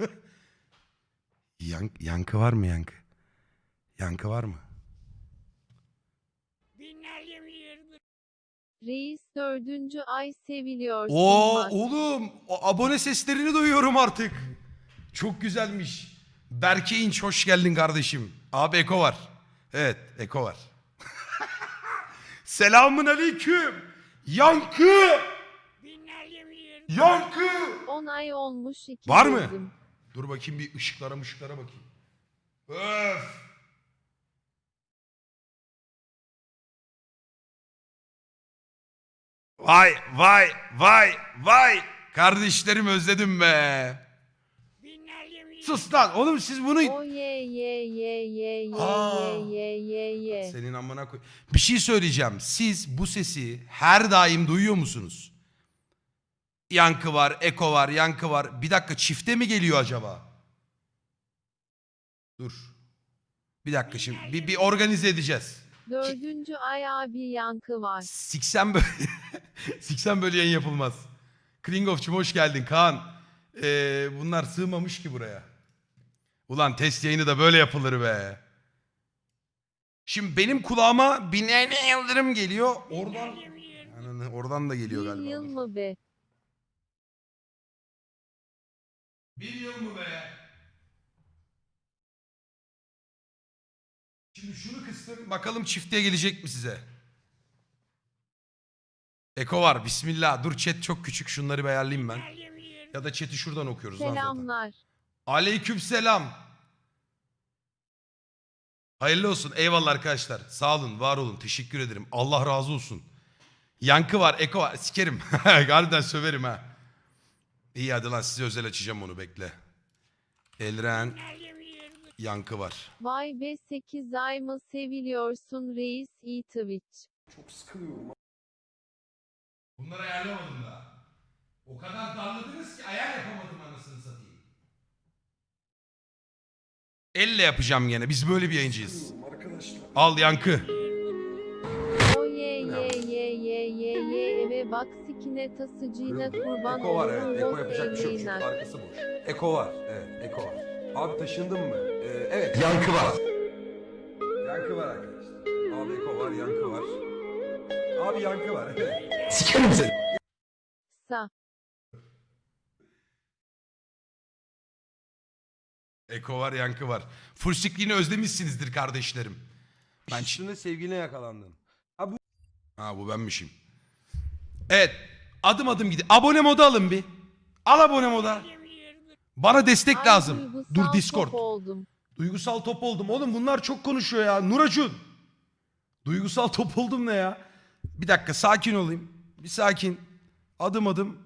Yan, yankı var mı yankı? Yankı var mı? Reis dördüncü ay seviliyorsun. Oo bak. oğlum o abone seslerini duyuyorum artık. Çok güzelmiş. Berke İnç hoş geldin kardeşim. Abi Eko var. Evet Eko var. Selamun aleyküm. Yankı. Yankı. 10 ay olmuş iki Var mı? gözüm. Dur bakayım bir ışıklara ışıklara bakayım. Öf. Vay vay vay vay. Kardeşlerim özledim be. Sus lan oğlum siz bunu... O ye ye ye ye ye Aa. ye ye ye ye. Senin amına koy. Bir şey söyleyeceğim. Siz bu sesi her daim duyuyor musunuz? Yankı var, eko var, yankı var. Bir dakika çifte mi geliyor acaba? Dur. Bir dakika şimdi. Bir, bir organize edeceğiz. Dördüncü ay abi yankı var. Siksen böyle, siksen böyle yayın yapılmaz. Kringofçum hoş geldin Kaan. Ee, bunlar sığmamış ki buraya. Ulan test yayını da böyle yapılır be. Şimdi benim kulağıma binlerce yıldırım geliyor. Oradan Ananı, oradan da geliyor Bir galiba. yıl mı be? Bir yıl mı be? Şimdi şunu kıstım. Bakalım çiftliğe gelecek mi size? Eko var. Bismillah. Dur chat çok küçük. Şunları bir ayarlayayım ben. Ya da chat'i şuradan okuyoruz. Selamlar. Aleyküm selam. Hayırlı olsun. Eyvallah arkadaşlar. Sağ olun, var olun. Teşekkür ederim. Allah razı olsun. Yankı var, eko var. Sikerim. Harbiden söverim ha. İyi hadi lan size özel açacağım onu bekle. Elren yankı var. Vay be 8 ay mı seviliyorsun reis iyi Twitch. Bunları ayarlamadım daha. O kadar darladınız ki ayar yapamadım anasını satayım. Elle yapacağım gene. Biz böyle bir yayıncıyız. Al yankı. O ye ye ye ye ye ye eve bak sikine tasıcığına kurban Eko var evet. Eko yapacak bir şey yok çünkü arkası boş. Eko var. Evet Eko var. Abi taşındın mı? Ee, evet. Yankı var. Yankı var arkadaşlar. Abi Eko var, yankı var. Abi yankı var. Evet. Sikerim seni. Sa. Eko var, yankı var. Full screen'i özlemişsinizdir kardeşlerim. Ben Üstüne sevgiline yakalandın. Ha bu benmişim. Evet. Adım adım gidin. Abone moda alın bir. Al abone moda. Bana destek Ay, lazım. Dur top Discord. oldum. Duygusal top oldum. Oğlum bunlar çok konuşuyor ya. Nuracun. Duygusal top oldum ne ya? Bir dakika sakin olayım. Bir sakin. Adım adım.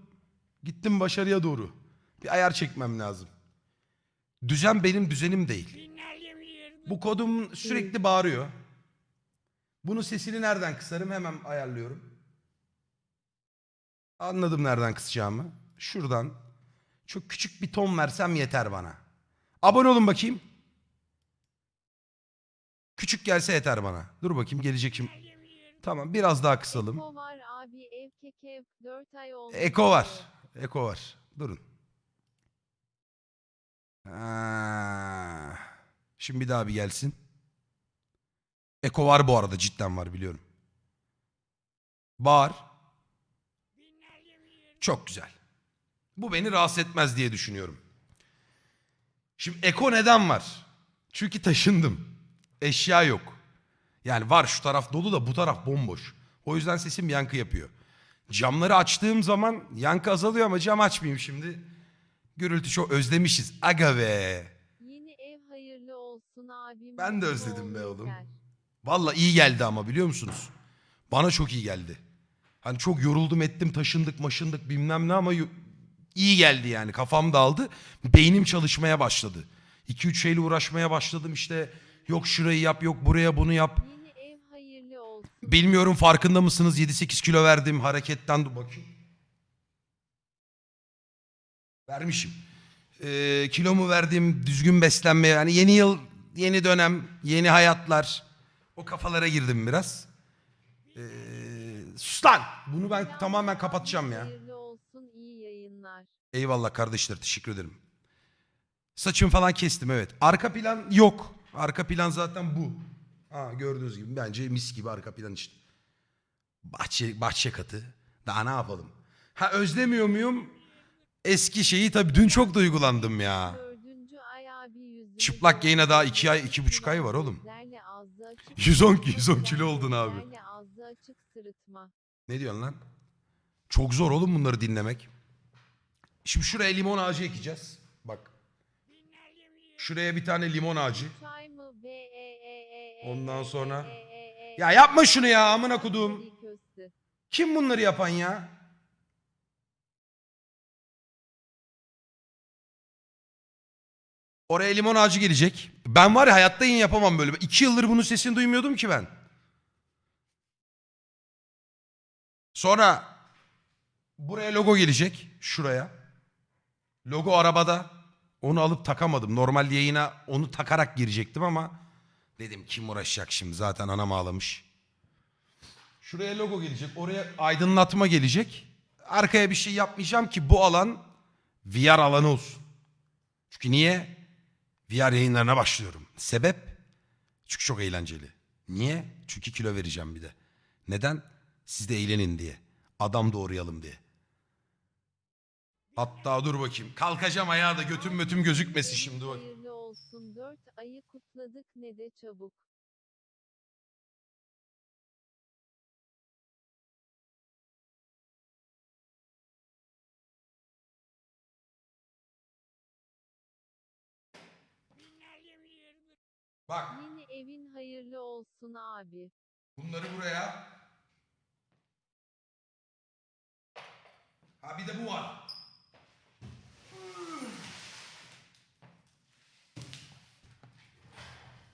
Gittim başarıya doğru. Bir ayar çekmem lazım. Düzen benim düzenim değil. Bu kodum sürekli bağırıyor. Bunun sesini nereden kısarım hemen ayarlıyorum. Anladım nereden kısacağımı. Şuradan çok küçük bir ton versem yeter bana. Abone olun bakayım. Küçük gelse yeter bana. Dur bakayım gelecek şimdi. Tamam biraz daha kısalım. Eko var abi ev kekev 4 ay olmuş. Eko var. Eko var. Durun. Ha. Şimdi bir daha bir gelsin. Eko var bu arada cidden var biliyorum. Bağır. Çok güzel. Bu beni rahatsız etmez diye düşünüyorum. Şimdi Eko neden var? Çünkü taşındım. Eşya yok. Yani var şu taraf dolu da bu taraf bomboş. O yüzden sesim yankı yapıyor. Camları açtığım zaman yankı azalıyor ama cam açmayayım şimdi. Gürültü çok özlemişiz. Aga be. Yeni ev hayırlı olsun abim. Ben de özledim be oğlum. Valla iyi geldi ama biliyor musunuz? Bana çok iyi geldi. Hani çok yoruldum ettim taşındık maşındık bilmem ne ama iyi geldi yani kafam dağıldı. Beynim çalışmaya başladı. 2-3 şeyle uğraşmaya başladım işte yok şurayı yap yok buraya bunu yap. Yeni ev hayırlı olsun. Bilmiyorum farkında mısınız 7-8 kilo verdim hareketten dur bakayım. Vermişim. Ee, kilomu verdim düzgün beslenme yani yeni yıl yeni dönem yeni hayatlar o kafalara girdim biraz. Ee, sus lan bunu ben tamamen kapatacağım ya. Hayırlı olsun iyi yayınlar. Eyvallah kardeşler teşekkür ederim. Saçımı falan kestim evet. Arka plan yok. Arka plan zaten bu. Ha gördüğünüz gibi bence mis gibi arka plan işte. Bahçe, bahçe katı. Daha ne yapalım? Ha özlemiyor muyum? Eski şeyi tabii dün çok duygulandım ya. Dördüncü ay abi yüzünü Çıplak yayına daha iki ay, iki buçuk ay var oğlum. Gözlerle ağzı açık 110 sırıtma, 110 kilo oldun abi. Açık sırıtma. Ne diyorsun lan? Çok zor oğlum bunları dinlemek. Şimdi şuraya limon ağacı ekeceğiz. Bak. Şuraya bir tane limon ağacı. Ondan sonra- Ya yapma şunu ya amına köstü. Kim bunları yapan ya? Oraya limon ağacı gelecek. Ben var ya hayatta yayın yapamam böyle. İki yıldır bunun sesini duymuyordum ki ben. Sonra buraya logo gelecek. Şuraya. Logo arabada. Onu alıp takamadım. Normal yayına onu takarak girecektim ama dedim kim uğraşacak şimdi zaten anam ağlamış. Şuraya logo gelecek. Oraya aydınlatma gelecek. Arkaya bir şey yapmayacağım ki bu alan VR alanı olsun. Çünkü niye? VR yayınlarına başlıyorum. Sebep? Çünkü çok eğlenceli. Niye? Çünkü kilo vereceğim bir de. Neden? Siz de eğlenin diye. Adam doğrayalım diye. Hatta dur bakayım. Kalkacağım ayağa da götüm mötüm gözükmesin şimdi bak. Hayırlı olsun dört ayı kutladık ne de çabuk. Bak Yeni evin hayırlı olsun abi. bunları buraya. Ha bir de bu var.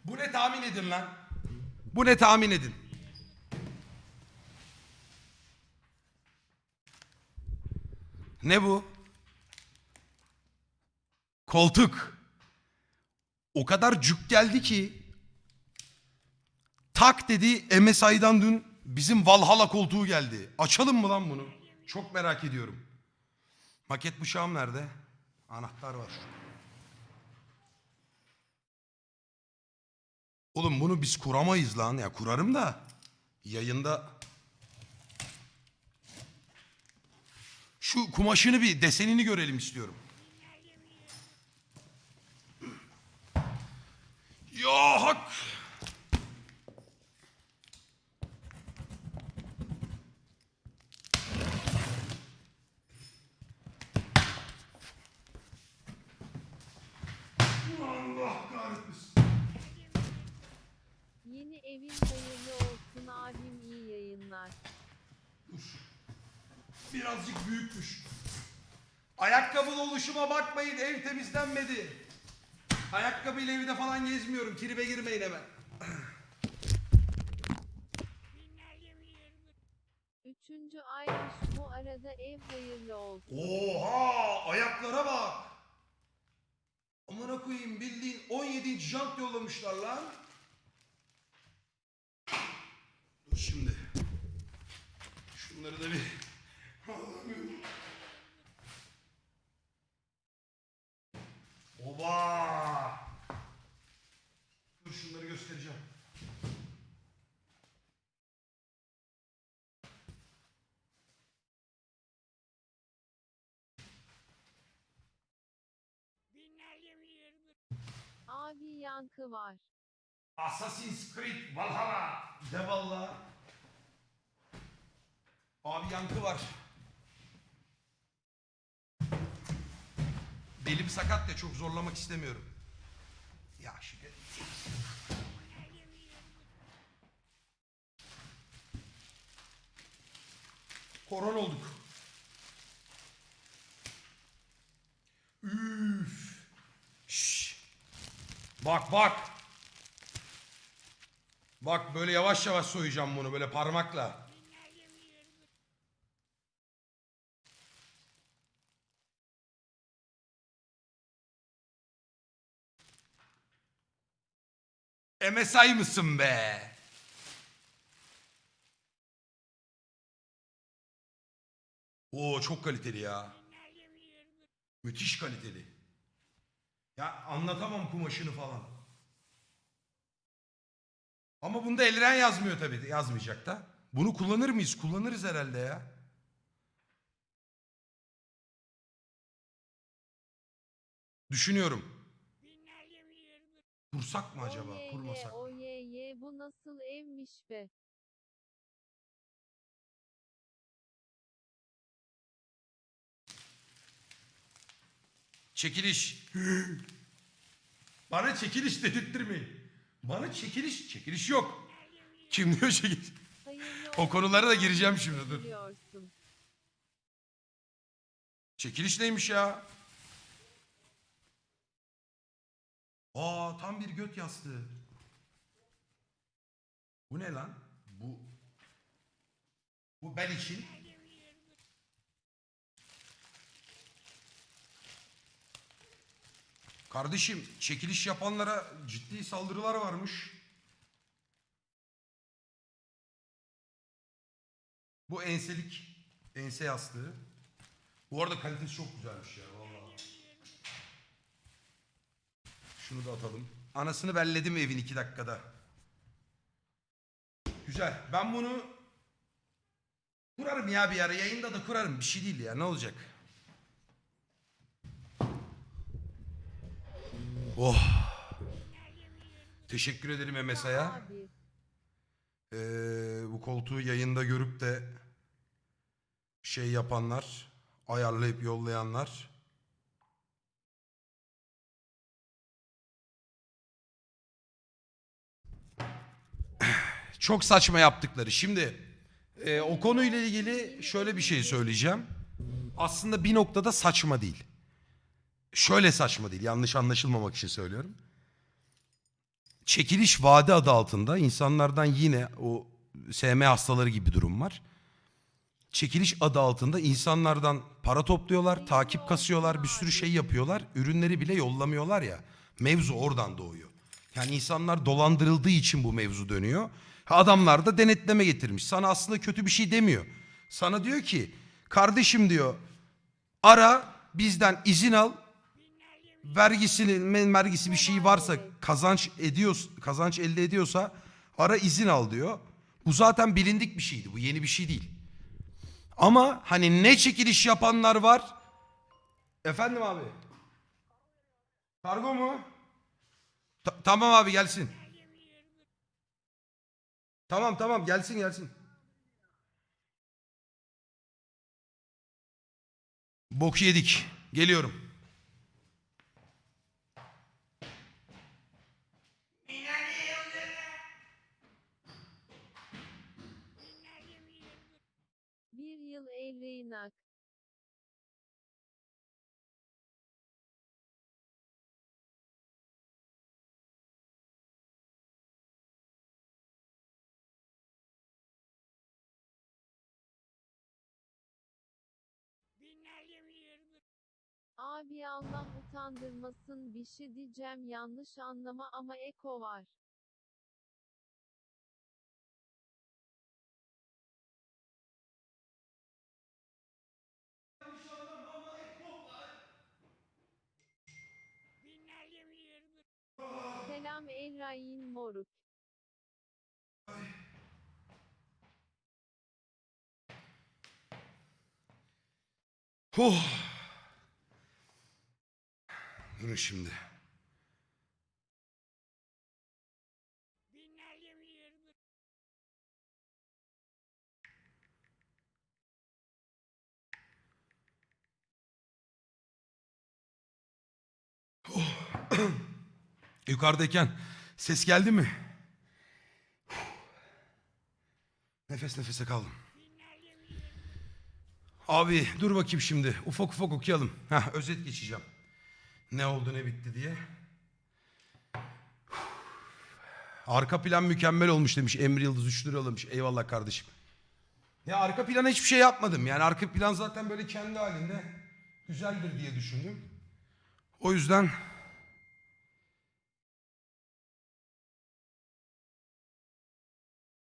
Bu ne tahmin edin lan? Bu ne tahmin edin? Ne bu? Koltuk. O kadar cuk geldi ki tak dedi MSI'dan dün bizim Valhalla koltuğu geldi. Açalım mı lan bunu? Çok merak ediyorum. Maket bıçağım nerede? Anahtar var. Oğlum bunu biz kuramayız lan. Ya kurarım da yayında şu kumaşını bir desenini görelim istiyorum. Ya hak. Allah kahretmesin. Yeni evin hayırlı olsun abim iyi yayınlar. Birazcık büyükmüş. Ayakkabılı oluşuma bakmayın ev temizlenmedi. Ayakkabıyla evde falan gezmiyorum. Tribe girmeyin hemen. Üçüncü aymış bu arada ev hayırlı olsun. Oha ayaklara bak. Amına koyayım bildiğin 17 inç jant yollamışlar lan. Dur şimdi. Şunları da bir alamıyorum. Oba. Dur şunları göstereceğim. Abi yankı var. Assassin's Creed Valhalla. De valla. Abi yankı var. Belim sakat ya çok zorlamak istemiyorum. Ya şimdi. Koron olduk. Üf. Şş. Bak bak. Bak böyle yavaş yavaş soyacağım bunu böyle parmakla. MSI mısın be? Oo çok kaliteli ya. Müthiş kaliteli. Ya anlatamam kumaşını falan. Ama bunda elren yazmıyor tabii. Yazmayacak da. Bunu kullanır mıyız? Kullanırız herhalde ya. Düşünüyorum. Kursak mı acaba? Oye Kurmasak. ye, oye ye, bu nasıl evmiş be? Çekiliş. Bana çekiliş dedirttirmeyin. Bana çekiliş, çekiliş yok. Kim diyor çekiliş? O konulara da gireceğim şimdi dur. Çekiliş neymiş ya? Aa tam bir göt yastığı. Bu ne lan? Bu bu bel için. Kardeşim çekiliş yapanlara ciddi saldırılar varmış. Bu enselik, ense yastığı. Bu arada kalitesi çok güzelmiş ya vallahi. Şunu da atalım. Anasını belledim evin iki dakikada. Güzel. Ben bunu kurarım ya bir ara. Yayında da kurarım. Bir şey değil ya. Ne olacak? Oh. Teşekkür ederim MSA'ya. Ee, bu koltuğu yayında görüp de şey yapanlar, ayarlayıp yollayanlar. Çok saçma yaptıkları. Şimdi e, o konuyla ilgili şöyle bir şey söyleyeceğim. Aslında bir noktada saçma değil. Şöyle saçma değil. Yanlış anlaşılmamak için söylüyorum. Çekiliş vade adı altında insanlardan yine o SM hastaları gibi bir durum var. Çekiliş adı altında insanlardan para topluyorlar, takip kasıyorlar, bir sürü şey yapıyorlar. Ürünleri bile yollamıyorlar ya. Mevzu oradan doğuyor. Yani insanlar dolandırıldığı için bu mevzu dönüyor. Adamlar da denetleme getirmiş. Sana aslında kötü bir şey demiyor. Sana diyor ki kardeşim diyor ara bizden izin al vergisinin vergisi bir şey varsa kazanç ediyor kazanç elde ediyorsa ara izin al diyor. Bu zaten bilindik bir şeydi. Bu yeni bir şey değil. Ama hani ne çekiliş yapanlar var? Efendim abi. Kargo mu? Ta- tamam abi gelsin. Tamam tamam gelsin gelsin. Bok yedik. Geliyorum. Yıl eğleyinak. Abi Allah utandırmasın bir şey diyeceğim yanlış anlama ama eko var. Selam Errain Moruk. Oh. Durun şimdi. Oh. Yukarıdayken ses geldi mi? Nefes nefese kaldım. Abi dur bakayım şimdi. Ufak ufak okuyalım. Heh, özet geçeceğim. Ne oldu ne bitti diye. Arka plan mükemmel olmuş demiş. Emre Yıldız 3 lira almış. Eyvallah kardeşim. Ya arka plana hiçbir şey yapmadım. Yani arka plan zaten böyle kendi halinde güzeldir diye düşündüm. O yüzden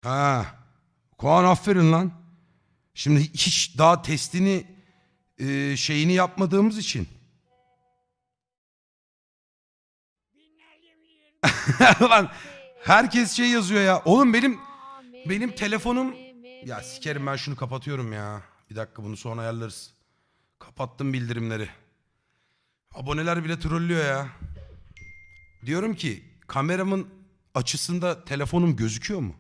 Ha. Kaan aferin lan. Şimdi hiç daha testini e, şeyini yapmadığımız için Lan herkes şey yazıyor ya. Oğlum benim benim telefonum ya sikerim ben şunu kapatıyorum ya. Bir dakika bunu sonra ayarlarız. Kapattım bildirimleri. Aboneler bile trollüyor ya. Diyorum ki kameramın açısında telefonum gözüküyor mu?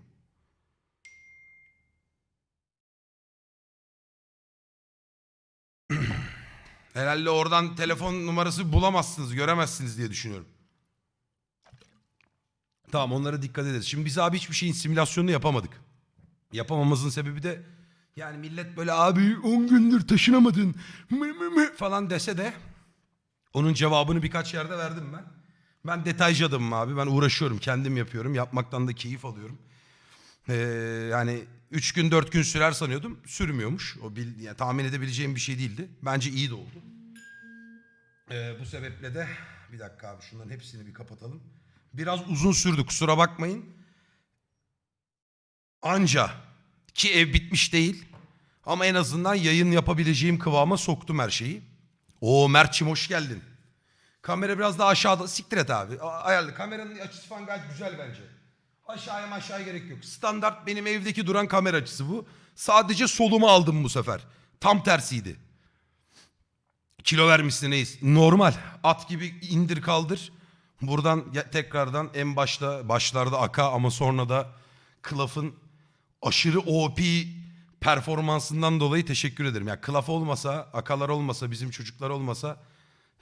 Herhalde oradan telefon numarası bulamazsınız, göremezsiniz diye düşünüyorum. Tamam onlara dikkat ederiz. Şimdi biz abi hiçbir şeyin simülasyonunu yapamadık. Yapamamızın sebebi de yani millet böyle abi 10 gündür taşınamadın mı mı mı falan dese de onun cevabını birkaç yerde verdim ben. Ben detaycı adamım abi. Ben uğraşıyorum. Kendim yapıyorum. Yapmaktan da keyif alıyorum. Ee, yani 3 gün 4 gün sürer sanıyordum. Sürmüyormuş. O bil, yani tahmin edebileceğim bir şey değildi. Bence iyi de oldu. Ee, bu sebeple de bir dakika abi şunların hepsini bir kapatalım. Biraz uzun sürdü kusura bakmayın. Anca ki ev bitmiş değil. Ama en azından yayın yapabileceğim kıvama soktum her şeyi. Oo Mert'çim hoş geldin. Kamera biraz daha aşağıda. Siktir et abi. Ayarlı. Kameranın açısı falan gayet güzel bence. Aşağıya aşağıya gerek yok. Standart benim evdeki duran kamera açısı bu. Sadece solumu aldım bu sefer. Tam tersiydi. Kilo vermişsin neyiz? Normal. At gibi indir kaldır. Buradan tekrardan en başta başlarda Aka ama sonra da Klaf'ın aşırı OP performansından dolayı teşekkür ederim. Ya Klaf olmasa, Akalar olmasa, bizim çocuklar olmasa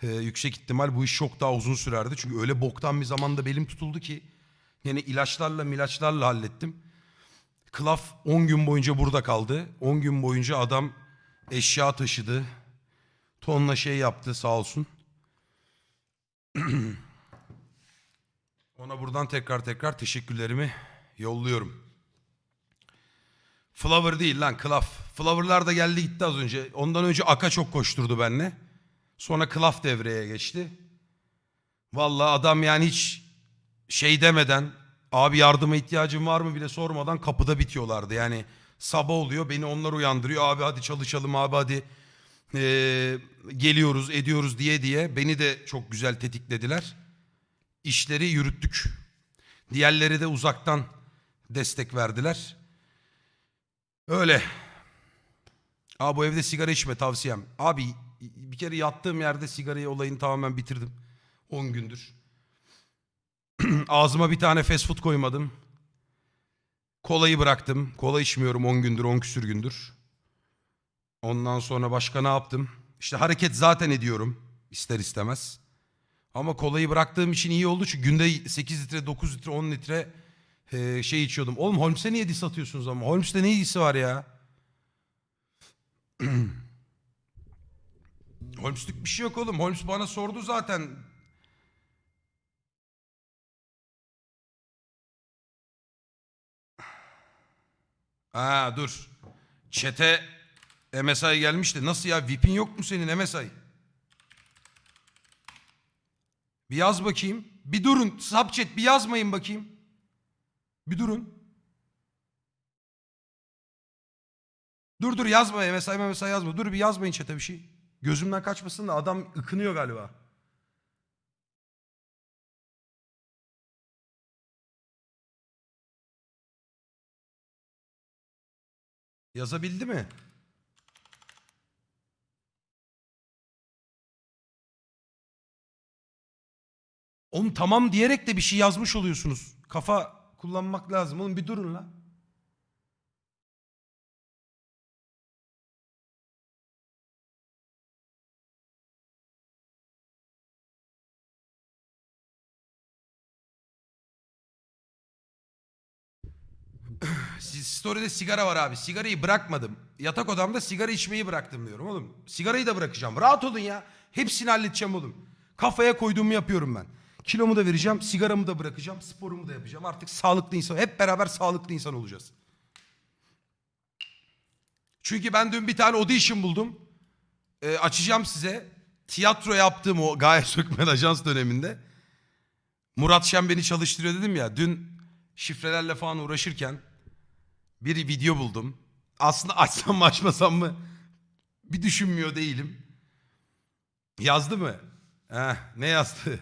e, yüksek ihtimal bu iş çok daha uzun sürerdi. Çünkü öyle boktan bir zamanda belim tutuldu ki yine ilaçlarla milaçlarla hallettim. Klaf 10 gün boyunca burada kaldı. 10 gün boyunca adam eşya taşıdı. Tonla şey yaptı sağ olsun. Ona buradan tekrar tekrar teşekkürlerimi yolluyorum. Flower değil lan Klaf. Flower'lar da geldi gitti az önce. Ondan önce Aka çok koşturdu benimle. Sonra Klaf devreye geçti. Vallahi adam yani hiç şey demeden abi yardıma ihtiyacın var mı bile sormadan kapıda bitiyorlardı. Yani sabah oluyor beni onlar uyandırıyor. Abi hadi çalışalım abi hadi Ee, geliyoruz ediyoruz diye diye beni de çok güzel tetiklediler. İşleri yürüttük. Diğerleri de uzaktan destek verdiler. Öyle. Abi bu evde sigara içme tavsiyem. Abi bir kere yattığım yerde sigarayı olayını tamamen bitirdim. 10 gündür. Ağzıma bir tane fast food koymadım. Kolayı bıraktım. Kola içmiyorum 10 gündür 10 küsür gündür. Ondan sonra başka ne yaptım? İşte hareket zaten ediyorum ister istemez. Ama kolayı bıraktığım için iyi oldu çünkü günde 8 litre, 9 litre, 10 litre e, şey içiyordum. Oğlum Holmes'e niye diss atıyorsunuz ama? Holmes'te ne iyisi var ya? Holmes'lük bir şey yok oğlum. Holmes bana sordu zaten. Ha dur. Çete MSI gelmişti. Nasıl ya? VIP'in yok mu senin MSI? Bir yaz bakayım. Bir durun. Subchat bir yazmayın bakayım. Bir durun. Dur dur yazma MSI MSI yazma. Dur bir yazmayın chat'e bir şey. Gözümden kaçmasın da adam ıkınıyor galiba. Yazabildi mi? Oğlum tamam diyerek de bir şey yazmış oluyorsunuz. Kafa kullanmak lazım. Oğlum bir durun la. Story'de sigara var abi. Sigarayı bırakmadım. Yatak odamda sigara içmeyi bıraktım diyorum oğlum. Sigarayı da bırakacağım. Rahat olun ya. Hepsini halledeceğim oğlum. Kafaya koyduğumu yapıyorum ben. Kilomu da vereceğim, sigaramı da bırakacağım, sporumu da yapacağım. Artık sağlıklı insan, hep beraber sağlıklı insan olacağız. Çünkü ben dün bir tane audition buldum. Ee, açacağım size. Tiyatro yaptığım o Gaye Sökmen Ajans döneminde. Murat Şen beni çalıştırıyor dedim ya. Dün şifrelerle falan uğraşırken bir video buldum. Aslında açsam mı açmasam mı bir düşünmüyor değilim. Yazdı mı? Heh, ne yazdı?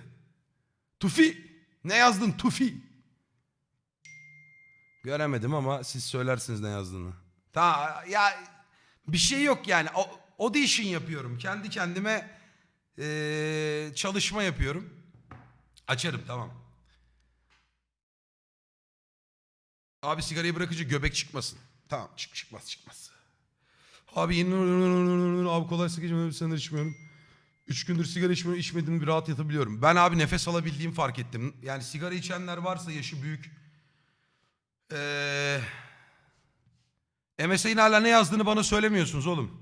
Tufi Ne yazdın Tufi? Göremedim ama siz söylersiniz ne yazdığını. Ta ya bir şey yok yani. O, audition yapıyorum. Kendi kendime eee, çalışma yapıyorum. Açarım tamam. Abi sigarayı bırakınca göbek çıkmasın. Tamam çık çıkmaz çıkmaz. Abi yeni abi kolay sigara senedir içmiyorum. Üç gündür sigara içmiyorum içmedim bir rahat yatabiliyorum. Ben abi nefes alabildiğimi fark ettim. Yani sigara içenler varsa yaşı büyük. Ee, MSI'nin hala ne yazdığını bana söylemiyorsunuz oğlum.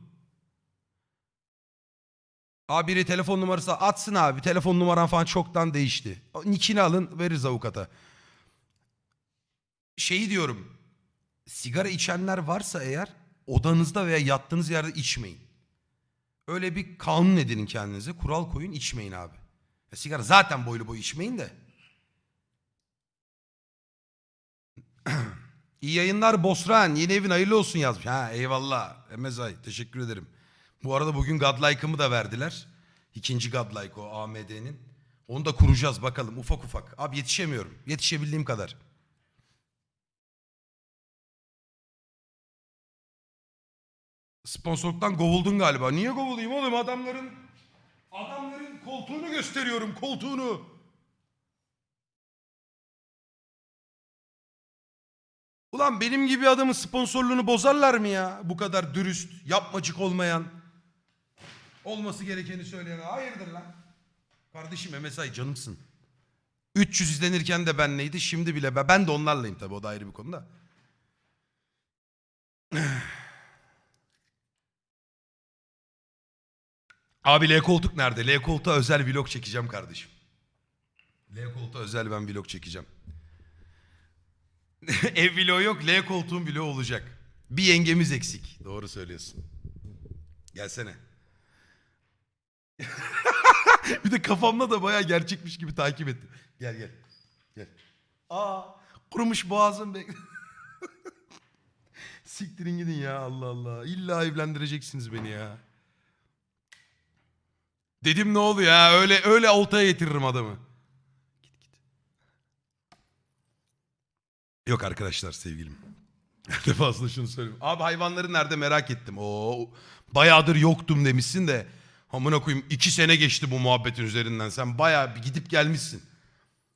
Abi biri telefon numarası atsın abi. Telefon numaran falan çoktan değişti. O Nickini alın veririz avukata. Şeyi diyorum. Sigara içenler varsa eğer odanızda veya yattığınız yerde içmeyin. Öyle bir kanun edinin kendinize. Kural koyun içmeyin abi. Ya sigara zaten boylu boy içmeyin de. İyi yayınlar Bosran. Yeni evin hayırlı olsun yazmış. Ha eyvallah. Emezay teşekkür ederim. Bu arada bugün Godlike'ımı da verdiler. İkinci Godlike o AMD'nin. Onu da kuracağız bakalım ufak ufak. Abi yetişemiyorum. Yetişebildiğim kadar. Sponsorluktan kovuldun galiba. Niye kovulayım oğlum adamların adamların koltuğunu gösteriyorum koltuğunu. Ulan benim gibi adamın sponsorluğunu bozarlar mı ya? Bu kadar dürüst, yapmacık olmayan. Olması gerekeni söyleyen. Hayırdır lan? Kardeşim MSI canımsın. 300 izlenirken de ben neydi? Şimdi bile ben. De onlarlayım tabii o da ayrı bir konuda. Abi L koltuk nerede? L koltuğa özel vlog çekeceğim kardeşim. L koltuğa özel ben vlog çekeceğim. Ev vlogu yok, L koltuğun vlogu olacak. Bir yengemiz eksik. Doğru söylüyorsun. Gelsene. bir de kafamda da bayağı gerçekmiş gibi takip ettim. Gel gel. Gel. Aa, kurumuş boğazım be. Siktirin gidin ya Allah Allah. İlla evlendireceksiniz beni ya. Dedim ne oluyor ya? Öyle öyle oltaya getiririm adamı. Git git. Yok arkadaşlar sevgilim. Her defasında şunu söyleyeyim. Abi hayvanları nerede merak ettim. Oo, bayağıdır yoktum demişsin de. Amına koyayım iki sene geçti bu muhabbetin üzerinden. Sen bayağı bir gidip gelmişsin.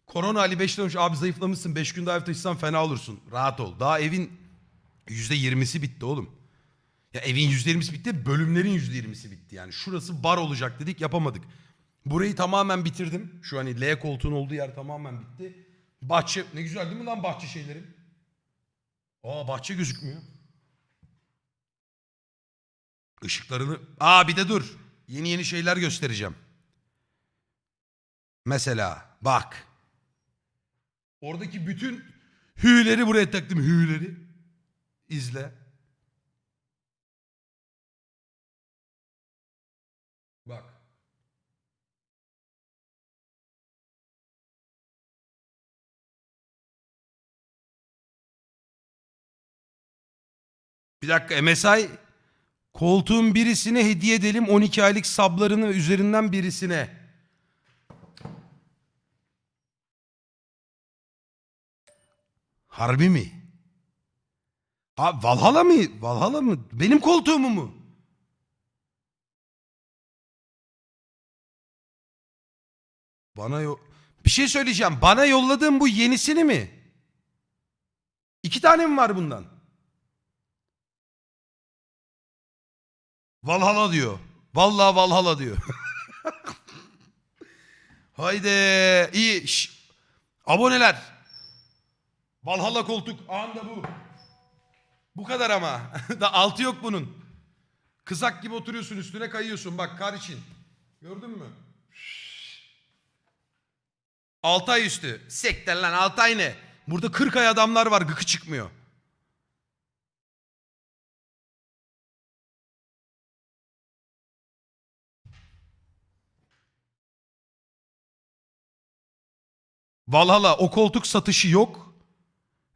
Korona Ali 5 demiş abi zayıflamışsın 5 gün daha ev taşısan fena olursun. Rahat ol. Daha evin %20'si bitti oğlum. Ya evin %20'si bitti bölümlerin %20'si bitti. Yani şurası bar olacak dedik yapamadık. Burayı tamamen bitirdim. Şu hani L koltuğun olduğu yer tamamen bitti. Bahçe ne güzel değil mi lan bahçe şeylerim? Aa bahçe gözükmüyor. Işıklarını... Aa bir de dur. Yeni yeni şeyler göstereceğim. Mesela bak. Oradaki bütün hü'leri buraya taktım hü'leri. İzle. Bir dakika MSI koltuğun birisine hediye edelim 12 aylık sablarını üzerinden birisine. Harbi mi? Ha Valhalla mı? Valhalla mı? Benim koltuğumu mu? Bana yo bir şey söyleyeceğim. Bana yolladığın bu yenisini mi? İki tane mi var bundan? Valhalla diyor. Vallahi Valhalla diyor. Haydi iyi. Şş. Aboneler. Valhalla koltuk. Anda bu. Bu kadar ama. da altı yok bunun. Kızak gibi oturuyorsun üstüne kayıyorsun. Bak kar için. Gördün mü? Altay üstü. Sekter lan Altay ne? Burada 40 ay adamlar var gıkı çıkmıyor. Valhalla o koltuk satışı yok.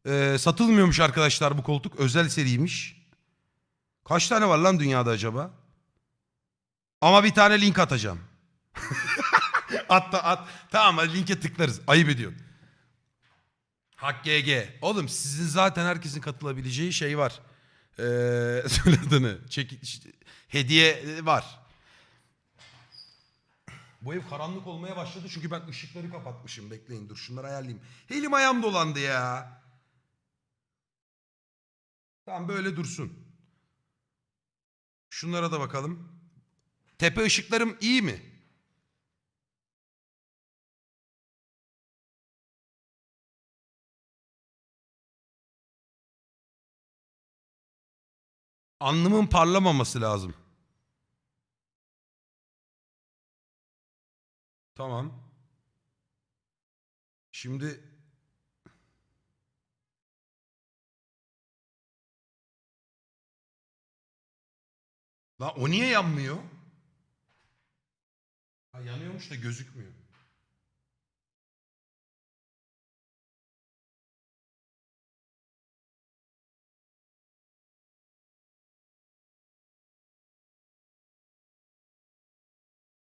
Ee, satılmıyormuş arkadaşlar bu koltuk. Özel seriymiş. Kaç tane var lan dünyada acaba? Ama bir tane link atacağım. at da at. Tamam linke tıklarız. Ayıp ediyorsun. Hak GG. Oğlum sizin zaten herkesin katılabileceği şey var. Ee, söyle adını. Çek, hediye var. Bu ev karanlık olmaya başladı çünkü ben ışıkları kapatmışım. Bekleyin dur şunları ayarlayayım. Elim ayağım dolandı ya. Tamam böyle dursun. Şunlara da bakalım. Tepe ışıklarım iyi mi? Alnımın parlamaması lazım. Tamam. Şimdi Lan o niye yanmıyor? Ha, yanıyormuş da gözükmüyor.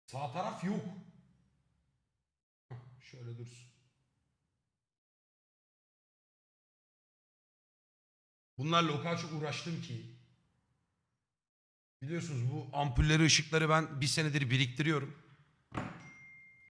Sağ taraf yok. Hah, Şöyle dursun. Bunlarla o kadar çok uğraştım ki. Biliyorsunuz bu ampulleri, ışıkları ben bir senedir biriktiriyorum.